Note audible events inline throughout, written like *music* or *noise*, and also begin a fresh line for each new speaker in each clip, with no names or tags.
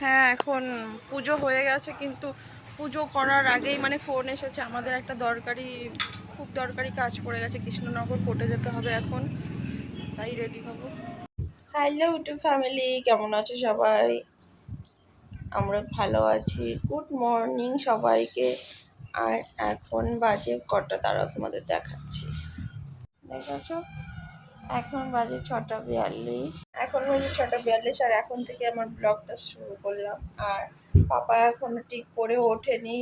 হ্যাঁ এখন পুজো হয়ে গেছে, কিন্তু পুজো করার আগেই মানে ফোন এসেছে, আমাদের একটা দরকারি, খুব দরকারি কাজ পড়ে গেছে, কৃষ্ণনগর কোর্টে যেতে হবে এখন, তাই রেডি হব। হ্যালো ইউটিউব ফ্যামিলি কেমন আছে সবাই? আমরা ভালো আছি। গুড মর্নিং সবাইকে। আর এখন বাজে কটা তারা তোমাদের দেখাচ্ছি। দেখাচ্ছ এখন বাজে ছটা বিয়াল্লিশ। এখন বাজে ছটা বিয়াল্লিশ, আর এখন থেকে আমার ব্লগটা শুরু করলাম। আর পাপা এখনও ঠিক করে ওঠেনি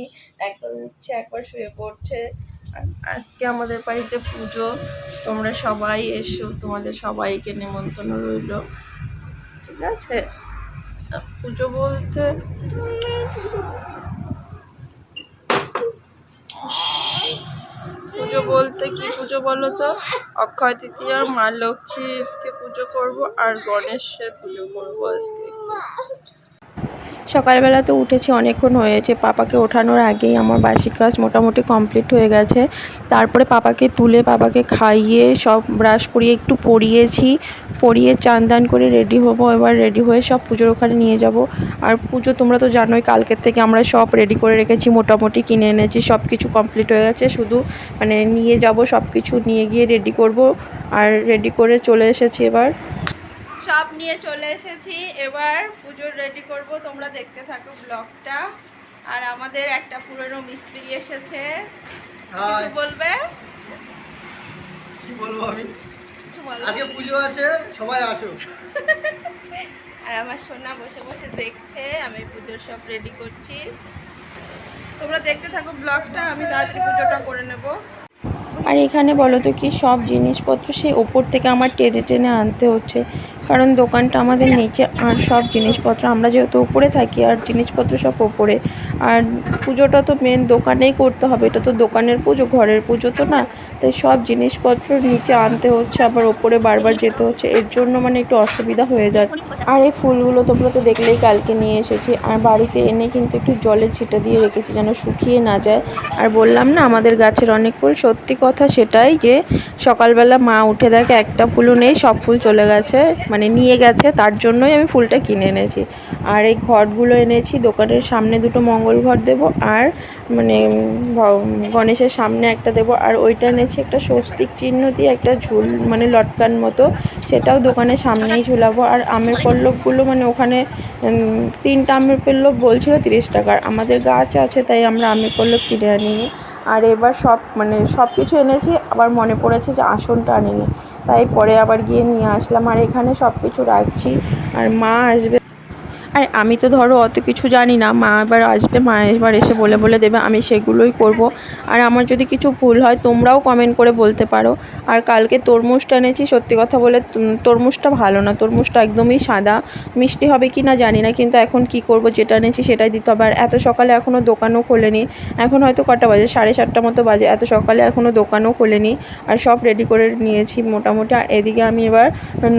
এখন হচ্ছে একবার শুয়ে পড়ছে। আজকে আমাদের বাড়িতে পুজো, তোমরা সবাই এসো, তোমাদের সবাইকে নেমন্তন্ন রইল। ঠিক আছে? পুজো বলতে পুজো বলতে কি পুজো বলো তো? অক্ষয় তৃতীয়ার মা লক্ষ্মীকে পুজো করব আর গণেশের পুজো করব আজকে। সকালবেলা তো উঠেছি, অনেকক্ষণ হয়েছে। পাপাকে ওঠানোর আগেই আমার বার্ষিক কাজ মোটামুটি কমপ্লিট হয়ে গেছে। তারপরে পাপাকে তুলে, পাপাকে খাইয়ে, সব ব্রাশ করিয়ে একটু পরিয়েছি। পরিয়ে চান দান করে রেডি হব, এবার রেডি হয়ে সব পুজোর ওখানে নিয়ে যাব। আর পুজো তোমরা তো জানোই, কালকের থেকে আমরা সব রেডি করে রেখেছি, মোটামুটি কিনে এনেছি, সব কিছু কমপ্লিট হয়ে গেছে। শুধু মানে নিয়ে যাব, সব কিছু নিয়ে গিয়ে রেডি করব। আর রেডি করে চলে এসেছি এবার। সব নিয়ে চলে এসেছি। এবার পুজোর রেডি করব। তোমরা দেখতে থাকো ব্লগটা আর আমাদের একটা পুরনো মিস্ত্রি এসেছে। কিছু বলবে?
কি বলব আমি?
কিছু বলবে?
আজকে পুজো আছে সবাই আসো *laughs*
আর আমার সোনা বসে বসে দেখছে আমি পুজোর সব রেডি করছি। তোমরা দেখতে থাকো ব্লগটা আমি তাড়াতাড়ি পুজোটা করে নেব। আর এখানে বলো তো কি সব জিনিসপত্র সেই ওপর থেকে আমার টেনে টেনে আনতে হচ্ছে। কারণ দোকানটা আমাদের নিচে আর সব জিনিসপত্র, আমরা যেহেতু উপরে থাকি আর জিনিসপত্র সব ওপরে আর পুজোটা তো মেন দোকানেই করতে হবে, এটা তো দোকানের পুজো, ঘরের পুজো তো না। তাই সব জিনিসপত্র নিচে আনতে হচ্ছে, আবার ওপরে বারবার যেতে হচ্ছে। এর জন্য মানে একটু অসুবিধা হয়ে যায় আর এই ফুলগুলো তোমরা তো দেখলেই কালকে নিয়ে এসেছি। আর বাড়িতে এনে কিন্তু একটু জলে ছিটে দিয়ে রেখেছি যেন শুকিয়ে না যায়। আর বললাম না, আমাদের গাছের অনেক ফুল, সত্যি কথা সেটাই যে সকালবেলা মা উঠে দেখে একটা ফুলও নেই, সব ফুল চলে গেছে। মানে নিয়ে গেছে, তার জন্যই আমি ফুলটা কিনে এনেছি। আর এই ঘটগুলো এনেছি, দোকানের সামনে দুটো মঙ্গল ঘট দেবো আর মানে গণেশের সামনে একটা দেবো। আর ওইটা এনেছি একটা স্বস্তিক চিহ্ন দিয়ে একটা ঝুল মানে লটকান মতো, সেটাও দোকানের সামনেই ঝুলাবো। আর আমের পল্লবগুলো মানে ওখানে তিনটা আমের পল্লব বলছিল তিরিশ টাকার। আমাদের গাছ আছে, তাই আমরা আমের পল্লব কিনে আনিনি। আর এবার সব মানে সব কিছু এনেছি, আবার মনে পড়েছে যে আসনটা আনিনি। তাই পরে আবার গিয়ে নিয়ে আসলাম। আর এখানে সব কিছু রাখছি। আর মা আসবে আর, আমি তো ধরো অত কিছু জানি না। মা এবার আসবে, মা এবার এসে বলে বলে দেবে, আমি সেগুলোই করব। আর আমার যদি কিছু ভুল হয়, তোমরাও কমেন্ট করে বলতে পারো। আর কালকে তরমুজটা এনেছি, সত্যি কথা বলে তরমুজটা ভালো না। তরমুজটা একদমই সাদা। মিষ্টি হবে কি না জানি না, কিন্তু এখন কি করব, যেটা এনেছি সেটাই দিতে হবে। আর এত সকালে এখনও দোকানও খোলেনি। এখন হয়তো কটা বাজে? সাড়ে সাতটা মতো বাজে। এত সকালে এখনও দোকানও খোলেনি। আর সব রেডি করে নিয়েছি মোটামুটি। আর এদিকে আমি এবার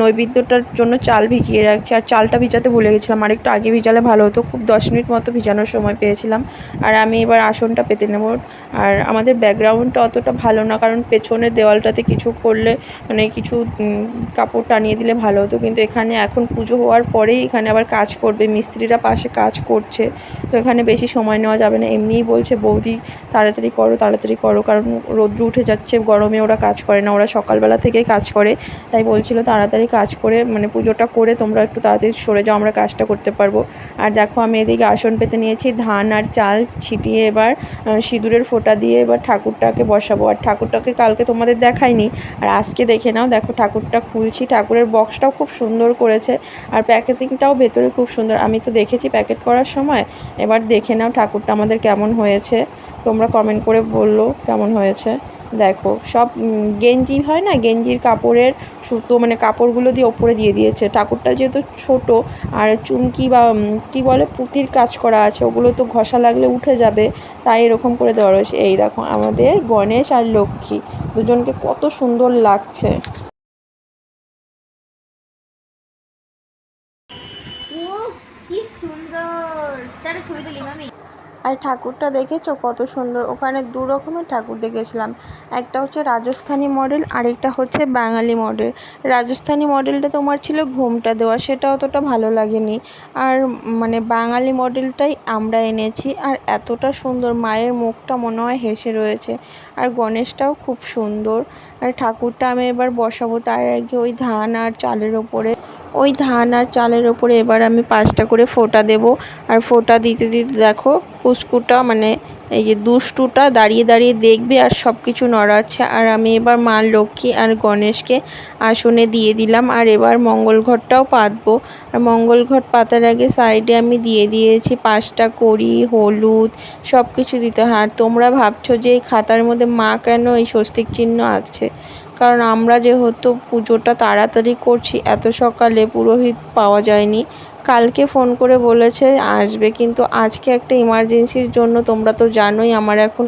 নৈবেদ্যটার জন্য চাল ভিজিয়ে রাখছি। আর চালটা ভিজাতে ভুলে গেছিলাম। আর একটু আগে ভিজালে ভালো হতো। খুব দশ মিনিট মতো ভিজানোর সময় পেয়েছিলাম। আর আমি এবার আসনটা পেতে নেব। আর আমাদের ব্যাকগ্রাউন্ডটা অতটা ভালো না, কারণ পেছনের দেওয়ালটাতে কিছু করলে মানে কিছু কাপড় টানিয়ে দিলে ভালো হতো। কিন্তু এখানে এখন পুজো হওয়ার পরেই এখানে আবার কাজ করবে, মিস্ত্রিরা পাশে কাজ করছে। তো এখানে বেশি সময় নেওয়া যাবে না। এমনিই বলছে, বৌদি, তাড়াতাড়ি করো তাড়াতাড়ি করো, কারণ রোদ্র উঠে যাচ্ছে, গরমে ওরা কাজ করে না। ওরা সকালবেলা থেকেই কাজ করে। তাই বলছিল, তাড়াতাড়ি কাজ করে মানে পুজোটা করে তোমরা একটু তাড়াতাড়ি সরে যাও, আমরা কাজটা করতে পারব। আর দেখো আমি এদিকে আসন পেতে নিয়েছি, ধান আর চাল ছিটিয়ে এবার সিঁদুরের ফোঁটা দিয়ে এবার ঠাকুরটাকে বসাবো। আর ঠাকুরটাকে কালকে তোমাদের দেখাইনি, আর আজকে দেখে নাও, দেখো ঠাকুরটা খুলছি। ঠাকুরের বক্সটাও খুব সুন্দর করেছে, আর প্যাকেজিংটাও ভেতরে খুব সুন্দর। আমি তো দেখেছি প্যাকেট করার সময়, এবার দেখে নাও ঠাকুরটা আমাদের কেমন হয়েছে। তোমরা কমেন্ট করে বলল কেমন হয়েছে। দেখো, সব গেঞ্জি হয় না? গেঞ্জির কাপড়ের সুতো মানে কাপড়গুলো দিয়ে ওপরে দিয়ে দিয়েছে। ঠাকুরটা যেহেতু ছোট, আর চুমকি বা কি বলে, পুঁতির কাজ করা আছে, ওগুলো তো ঘষা লাগলে উঠে যাবে, তাই এরকম করে দেওয়া রয়েছে। এই দেখো, আমাদের গণেশ আর লক্ষ্মী, দুজনকে কত সুন্দর লাগছে
ও কি সুন্দর তাহলে ছবি তুলি মামি
আর ঠাকুরটা দেখেছ কত সুন্দর? ওখানে দু রকমের ঠাকুর দেখেছিলাম। একটা হচ্ছে রাজস্থানি মডেল আরেকটা হচ্ছে বাঙালি মডেল রাজস্থানি মডেলটা তোমার ছিল ঘুমটা দেওয়া, সেটা অতটা ভালো লাগেনি। আর মানে বাঙালি মডেলটাই আমরা এনেছি, আর এতটা সুন্দর, মায়ের মুখটা মনে হয় হেসে রয়েছে। আর গণেশটাও খুব সুন্দর। আর ঠাকুরটা আমি এবার বসাবো, তার আগে ওই ধান আর চালের ওপরে। ওই ধান আর চালের ওপরে এবার আমি পাঁচটা করে ফোঁটা দেব। আর ফোঁটা দিতে দিতে দেখো পুস্কুটা মানে এই যে দুষ্টুটা দাঁড়িয়ে দাঁড়িয়ে দেখবে আর সব কিছু নড়াচ্ছে। আর আমি এবার মা লক্ষ্মী আর গণেশকে আসনে দিয়ে দিলাম আর এবার মঙ্গল ঘরটাও পাতবো। আর মঙ্গল ঘট পাতার আগে সাইডে আমি দিয়ে দিয়েছি পাঁচটা কড়ি, হলুদ সব কিছু দিতে হয়। আর তোমরা ভাবছ যে এই খাতার মধ্যে মা কেন এই স্বস্তিক চিহ্ন আঁকছে? কারণ আমরা যেহেতু পুজোটা তাড়াতাড়ি করছি এত সকালে পুরোহিত পাওয়া যায়নি। কালকে ফোন করে বলেছে আসবে কিন্তু আজকে একটা ইমার্জেন্সির জন্য তোমরা তো জানোই আমার এখন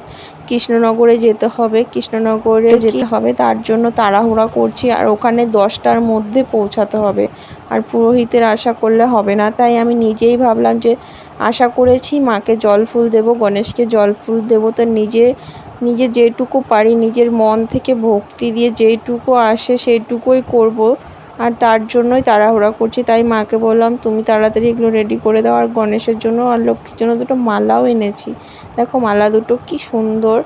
কৃষ্ণনগরে যেতে হবে কৃষ্ণনগরে যেতে হবে তার জন্য তাড়াহুড়া করছি আর ওখানে দশটার মধ্যে পৌঁছাতে হবে। আর পুরোহিতের আশা করলে হবে না তাই আমি নিজেই ভাবলাম যে আশা করেছি মাকে জল ফুল দেবো গণেশকে জল ফুল দেবো তো নিজে নিজে যেটুকু পারি, নিজের মন থেকে ভক্তি দিয়ে যেটুকু আসে সেইটুকুই করব। আর তার জন্যই তাড়াহুড়া করছি। তাই মাকে বললাম, তুমি তাড়াতাড়ি এগুলো রেডি করে দাও। আর গণেশের জন্য আর লক্ষ্মীর জন্য দুটো মালাও এনেছি। দেখো মালা দুটো কি সুন্দর।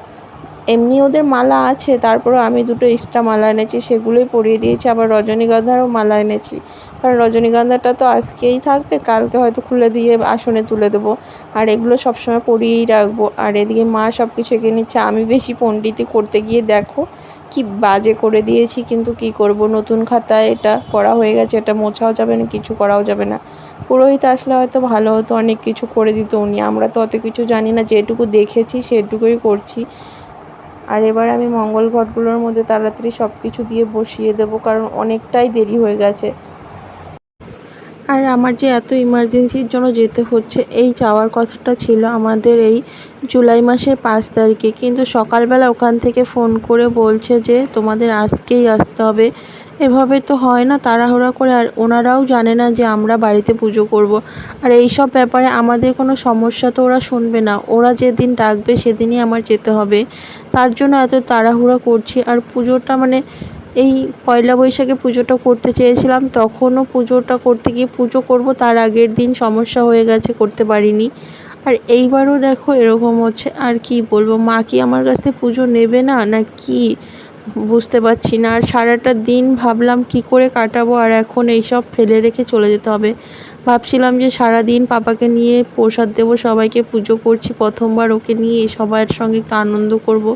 এমনি ওদের মালা আছে, তারপরেও আমি দুটো এক্সট্রা মালা এনেছি, সেগুলোই পরিয়ে দিয়েছি, আবার রজনীগন্ধারও মালা এনেছি। কারণ রজনীগন্ধাটা তো আজকেই থাকবে, কালকে হয়তো খুলে দিয়ে আসনে তুলে দেবো। আর এগুলো সবসময় পরিয়েই রাখব। আর এদিকে মা সব কিছু এঁকে নিচ্ছে, আমি বেশি পণ্ডিতি করতে গিয়ে দেখো কি বাজে করে দিয়েছি, কিন্তু কি করব? নতুন খাতায় এটা করা হয়ে গেছে, এটা মোছাও যাবে না, কিছু করাও যাবে না। পুরোহিত আসলে হয়তো ভালো হতো, অনেক কিছু করে দিত উনি। আমরা তো অত কিছু জানি না, যেটুকু দেখেছি সেটুকুই করছি। আর এবার আমি মঙ্গল ঘটগুলোর মধ্যে তাড়াতাড়ি সব কিছু দিয়ে বসিয়ে দেব, কারণ অনেকটাই দেরি হয়ে গেছে। আর আমার যে এত ইমার্জেন্সির জন্য যেতে হচ্ছে, এই যাওয়ার কথাটা ছিল আমাদের এই জুলাই মাসের পাঁচ তারিখে। কিন্তু সকালবেলা ওখান থেকে ফোন করে বলছে যে, তোমাদের আজকেই আসতে হবে। এভাবে তো হয় না তাড়াহুড়া করে। আর ওনারাও জানে না যে আমরা বাড়িতে পুজো করব। আর এই সব ব্যাপারে আমাদের কোনো সমস্যা তো ওরা শুনবে না। ওরা যেদিন ডাকবে সেদিনই আমার যেতে হবে। তার জন্য এত তাড়াহুড়া করছি। আর পুজোটা মানে এই পয়লা বৈশাখে পুজোটা করতে চেয়েছিলাম। তখনও পুজোটা করতে গিয়ে পুজো করব, তার আগের দিন সমস্যা হয়ে গেছে, করতে পারিনি। আর এইবারও দেখো এরকম হচ্ছে। আর কি বলব? মা কি আমার কাছ থেকে পুজো নেবে না? না কি? বুঝতে পারছি না। আর সারাটা দিন ভাবলাম কি করে কাটাবো, আর এখন এইসব ফেলে রেখে চলে যেতে হবে। ভাবছিলাম যে সারা দিন পাপাকে নিয়ে প্রসাদ দেবো, সবাইকে পুজো করছি, প্রথমবার ওকে নিয়ে সবার সঙ্গে একটু আনন্দ করব।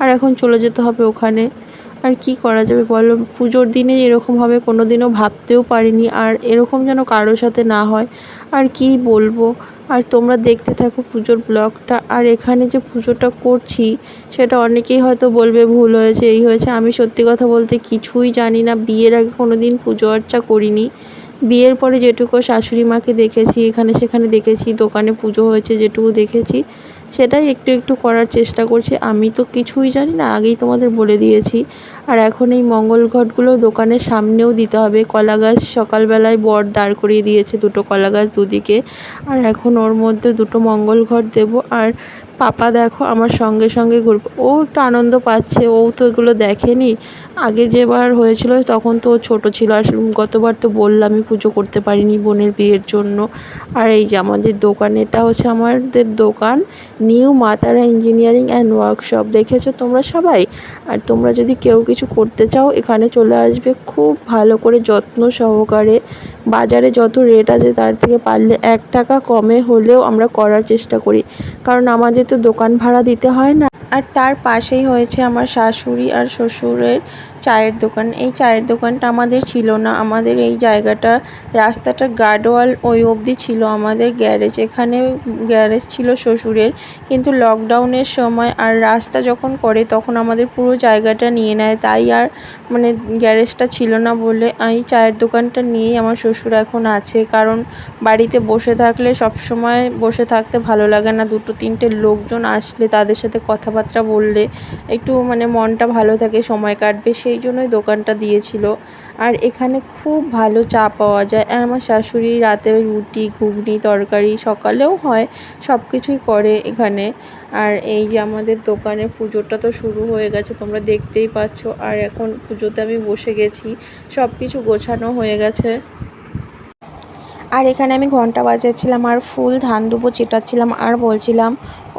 আর এখন চলে যেতে হবে ওখানে। আর কি করা যাবে বলো? পুজোর দিনে এরকম হবে কোনো দিনও ভাবতেও পারিনি, আর এরকম যেন কারোর সাথে না হয়, আর কি বলব? আর তোমরা দেখতে থাকো পুজোর ব্লগটা, আর এখানে যে পুজোটা করছি, সেটা অনেকেই হয়তো বলবে ভুল হয়েছে, এই হয়েছে। আমি সত্যি কথা বলতে কিছুই জানি না। বিয়ের আগে কোনো দিন পুজো আর্চা করিনি। বিয়ের পরে যেটুকু শাশুড়ি মাকে দেখেছি, এখানে সেখানে দেখেছি, দোকানে পুজো হয়েছে যেটুকু দেখেছি। সেটাই একটু একটু করার চেষ্টা করছি। আমি তো কিছুই জানি না, আগেই তোমাদের বলে দিয়েছি। আর এখন এই মঙ্গল ঘটগুলো দোকানের সামনেও দিতে হবে। কলা গাছ সকালবেলায় বর দাঁড় করিয়ে দিয়েছে দুটো কলা গাছ দুদিকে। আর এখন ওর মধ্যে দুটো মঙ্গল ঘট দেবো। আর পাপা দেখো আমার সঙ্গে সঙ্গে ঘুরবে ও একটু আনন্দ পাচ্ছে, ও তো এগুলো দেখেনি। আগে যেবার হয়েছিল তখন তো ছোটো ছিল, আর গতবার তো বললামই পুজো করতে পারিনি বোনের বিয়ের জন্য। আর এই যে আমাদের দোকান এটা হচ্ছে আমাদের দোকান, নিউ মাতারা ইঞ্জিনিয়ারিং অ্যান্ড ওয়ার্কশপ। দেখেছ তোমরা সবাই? আর তোমরা যদি কেউ কিছু করতে চাও, এখানে চলে আসবে খুব ভালো করে যত্ন সহকারে। বাজারে যত রেট আছে তার থেকে পারলে এক টাকা কমে হলেও আমরা করার চেষ্টা করি। কারণ আমাদের তো দোকান ভাড়া দিতে হয় না। আর তার পাশেই হয়েছে আমার শাশুড়ি আর শ্বশুরের চায়ের দোকান। এই চায়ের দোকানটা আমাদের ছিল না। আমাদের এই জায়গাটা, রাস্তাটা গার্ডওয়াল ওই অবধি ছিল আমাদের গ্যারেজ। এখানে গ্যারেজ ছিল শ্বশুরের। কিন্তু লকডাউনের সময় আর রাস্তা যখন করে, তখন আমাদের পুরো জায়গাটা নিয়ে নেয়। তাই আর মানে গ্যারেজটা ছিল না বলে এই চায়ের দোকানটা নিয়েই আমার শ্বশুর এখন আছে। কারণ বাড়িতে বসে থাকলে সব সময় বসে থাকতে ভালো লাগে না। দুটো তিনটে লোকজন আসলে তাদের সাথে কথাবার্তা বললে একটু মানে মনটা ভালো থাকে, সময় কাটবে। সেই জন্যই দোকানটা দিয়েছিল। আর এখানে খুব ভালো চা পাওয়া যায়। আর আমার শাশুড়ি রাতে রুটি, ঘুগনি, তরকারি সকালেও হয় সব কিছুই করে এখানে। আর এই যে আমাদের দোকানে পুজোটা তো শুরু হয়ে গেছে, তোমরা দেখতেই পাচ্ছ। আর এখন পুজোতে আমি বসে গেছি সব কিছু গোছানো হয়ে গেছে। আর এখানে আমি ঘণ্টা বাজাচ্ছিলাম, আর ফুল ধান দুবো চেটাচ্ছিলাম, আর বলছিলাম,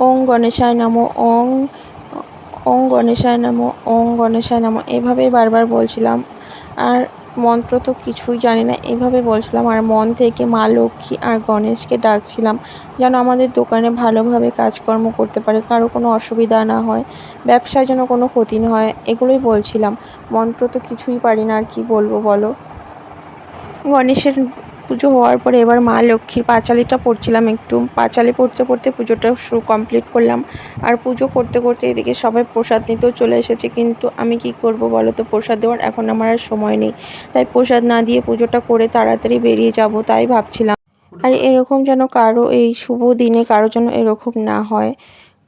ওং গণেশায় নমো, ওং ওং গণেশায় নমো, ওং গণেশায় নমো, এভাবেই বারবার বলছিলাম। আর মন্ত্র তো কিছুই জানি না, এভাবে বলছিলাম। আর মন থেকে মা লক্ষ্মী আর গণেশকে ডাকছিলাম যেন আমাদের দোকানে ভালোভাবে কাজকর্ম করতে পারে, কারও কোনো অসুবিধা না হয়, ব্যবসায় যেন কোনো ক্ষতি না হয়, এগুলোই বলছিলাম। মন্ত্র তো কিছুই পারি না, আর কি বলব বলো? গণেশের পুজো হওয়ার পরে এবার মা লক্ষ্মীর পাঁচালিটা পড়ছিলাম একটু। পাঁচালি পড়তে পড়তে পুজোটা কমপ্লিট করলাম। আর পুজো করতে করতে এদিকে সবাই প্রসাদ নিতেও চলে এসেছে। কিন্তু আমি কি করব বলো তো? প্রসাদ দেওয়ার এখন আমার আর সময় নেই। তাই প্রসাদ না দিয়ে পুজোটা করে তাড়াতাড়ি বেরিয়ে যাব তাই ভাবছিলাম। আর এরকম যেন কারও এই শুভ দিনে কারও যেন এরকম না হয়।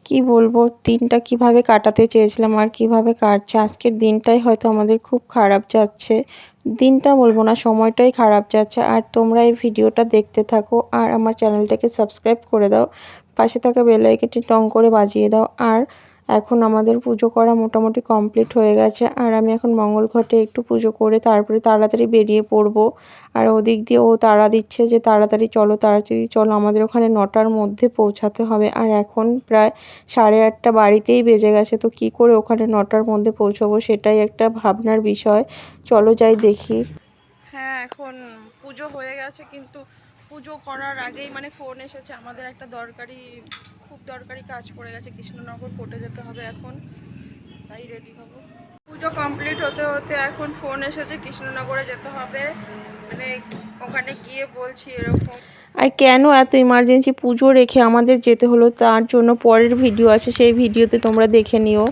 কি বলব? দিনটা কীভাবে কাটাতে চেয়েছিলাম আর কীভাবে কাটছে? আজকের দিনটাই হয়তো আমাদের খুব খারাপ যাচ্ছে। দিনটা বলব না, সময়টাই খারাপ যাচ্ছে। আর তোমরা এই ভিডিওটা দেখতে থাকো আর আমার চ্যানেলটাকে সাবস্ক্রাইব করে দাও। পাশে থাকা বেলাইকেটি টং করে বাজিয়ে দাও। আর এখন আমাদের পুজো করা মোটামুটি কমপ্লিট হয়ে গেছে। আর আমি এখন মঙ্গল ঘটে একটু পুজো করে তারপরে তাড়াতাড়ি বেরিয়ে পড়ব। আর ওদিক দিয়ে ও তাড়া দিচ্ছে যে, তাড়াতাড়ি চলো তাড়াতাড়ি চলো। আমাদের ওখানে নটার মধ্যে পৌঁছাতে হবে। আর এখন প্রায় সাড়ে আটটা বাড়িতেই বেজে গেছে। তো কি করে ওখানে নটার মধ্যে পৌঁছাবো সেটাই একটা ভাবনার বিষয়। চলো যাই দেখি। হ্যাঁ এখন পুজো হয়ে গেছে। কিন্তু পুজো করার আগেই মানে ফোন এসেছে। আমাদের একটা দরকারি খুব দরকারি কাজ পড়ে গেছে, কৃষ্ণনগর কোর্টে যেতে হবে এখন। তাই রেডি হব। পুজো কমপ্লিট হতে হতে এখন ফোন এসেছে, কৃষ্ণনগরে যেতে হবে। মানে ওখানে গিয়ে বলছি এরকম। আর কেন এত ইমার্জেন্সি পুজো রেখে আমাদের যেতে হলো, তার জন্য পরের ভিডিও আছে, সেই ভিডিওতে তোমরা দেখে নিও।